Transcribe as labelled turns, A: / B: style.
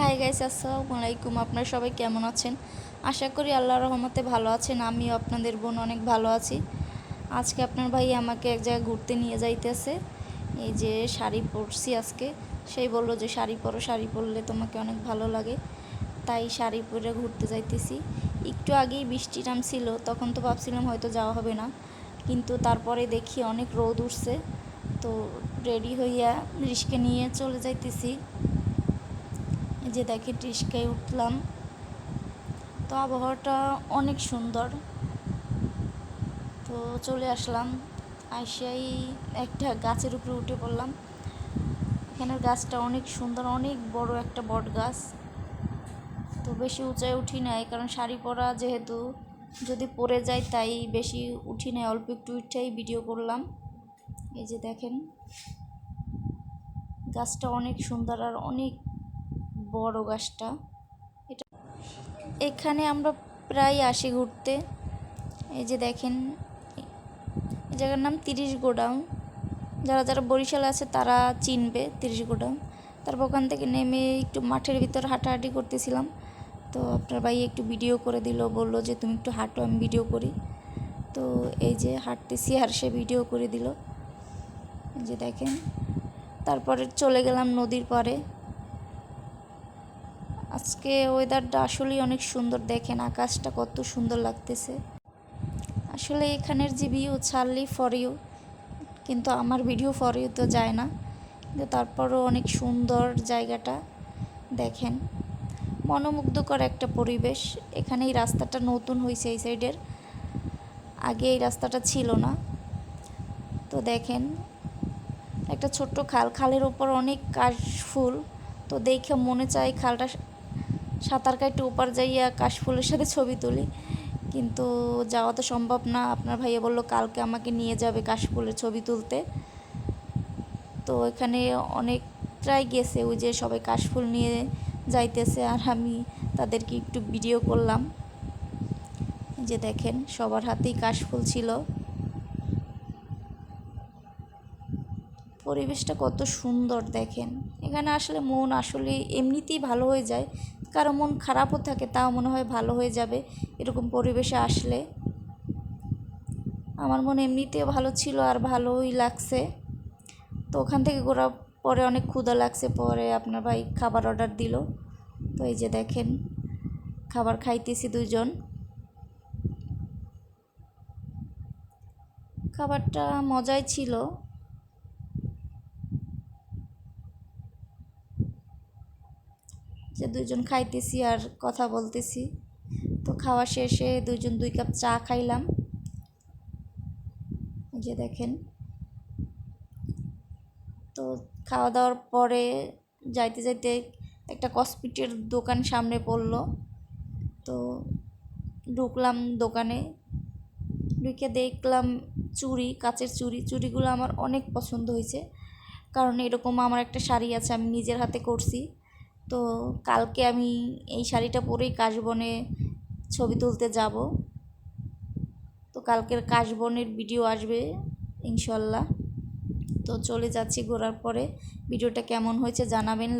A: Hi guys আসসালামু আলাইকুম আপনারা সবাই কেমন আছেন? আশা করি আল্লাহর রহমতে ভালো আছেন। আমিও আপনাদের বোন অনেক ভালো আছি। আজকে আপনার ভাই আমাকে এক জায়গায় ঘুরতে নিয়ে যাইতেছে। এই যে শাড়ি পরছি আজকে। সেই বলল যে, শাড়ি পরো, শাড়ি পরলে তোমাকে অনেক ভালো লাগে। তাই শাড়ি পরে ঘুরতে যাইতেছি। একটু আগেই বৃষ্টি নামছিল, তখন তো ভাবছিলাম হয়তো যাওয়া হবে না। কিন্তু তারপরে দেখি অনেক রোদ উঠছে। তো রেডি হইয়া রিস্কে নিয়ে চলে যাইতেছি। যে দেখে রিস্কায় উঠলাম। তো আবহাওয়াটা অনেক সুন্দর। তো চলে আসলাম। আইসাই একটা গাছের উপরে উঠে পড়লাম। এখানের গাছটা অনেক সুন্দর, অনেক বড় একটা বট গাছ। তো বেশি উঁচায় উঠি নাই, কারণ শাড়ি পরা যেহেতু যদি পরে যায় তাই বেশি উঠি নাই, অল্প একটু উঠাই ভিডিও করলাম। এই যে দেখেন, গাছটা অনেক সুন্দর আর অনেক বড় গাছটা। এটা এখানে আমরা প্রায় আসি ঘুরতে। এই যে দেখেন, এই জায়গার নাম তিরিশ গোডাউন। যারা যারা বরিশালে আছে তারা চিনবে তিরিশ গোডাউন। তারপর ওখান থেকে নেমে একটু মাঠের ভিতর হাঁটাহাঁটি করতেছিলাম। তো আপনার ভাই একটু ভিডিও করে দিল, বলল যে তুমি একটু হাঁটো, আমি ভিডিও করি। তো এই যে হাঁটতেছি আর সে ভিডিও করে দিল। যে দেখেন, তারপরে চলে গেলাম নদীর পাড়ে। আজকে ওয়েদারটা আসলেই অনেক সুন্দর। দেখেন আকাশটা কত সুন্দর লাগতেছে। আসলে এখানের যে ভিউ ছাড়লি ফর ইউ কিন্তু আমার ভিডিও ফর ইউ তো যায় না। কিন্তু তারপরও অনেক সুন্দর জায়গাটা, দেখেন। মনোমুগ্ধকর একটা পরিবেশ। এখানে এই রাস্তাটা নতুন হয়েছে এই সাইডের আগে এই রাস্তাটা ছিল না। তো দেখেন, একটা ছোট্ট খাল, খালের ওপর অনেক কাশফুল তো দেখে মনে চায় খালটা সাঁতার কাটতে ওপার যাইয়া কাশফুলের সাথে ছবি তুলি। কিন্তু যাওয়া তো সম্ভব না। আপনার ভাইয়া বলল, কালকে আমাকে নিয়ে যাবে কাশফুলের ছবি তুলতে। তো এখানে অনেকটাই গেছে ওই যে সবাই কাশফুল নিয়ে যাইতেছে আর আমি তাদেরকে একটু ভিডিও করলাম। যে দেখেন, সবার হাতেই কাশফুল ছিল। পরিবেশটা কত সুন্দর দেখেন। এখানে আসলে মন আসলে এমনিতেই ভালো হয়ে যায়। কারও মন খারাপও থাকে, তাও মনে হয় ভালো হয়ে যাবে, এরকম পরিবেশে আসলে। আমার মন এমনিতেও ভালো ছিল আর ভালোই লাগছে। তো ওখান থেকে ঘোরার পরে অনেক ক্ষুধা লাগছে, পরে আপনার ভাই খাবার অর্ডার দিল। তো এই যে দেখেন, খাবার খাইতেছি দুজন খাবারটা মজাই ছিল যে দুজন খাইতেছি আর কথা বলতেছি। তো খাওয়া শেষে দুজন দুই কাপ চা খাইলাম। যে দেখেন। তো খাওয়া দাওয়ার পরে যাইতে যাইতে একটা কসমেটিকের দোকান সামনে পড়ল। তো ঢুকলাম দোকানে। ঢুকে দেখলাম চুড়ি, কাচের চুড়ি। চুড়িগুলো আমার অনেক পছন্দ হয়েছে। কারণ এরকম আমার একটা শাড়ি আছে, আমি নিজের হাতে করছি। তো কালকে আমি এই শাড়িটা পরেই কাশবনে ছবি তুলতে যাব। তো কালকের কাশবনের ভিডিও আসবে, ইনশাল্লাহ। তো চলে যাচ্ছি ঘোরার পরে। ভিডিওটা কেমন হয়েছে জানাবেন।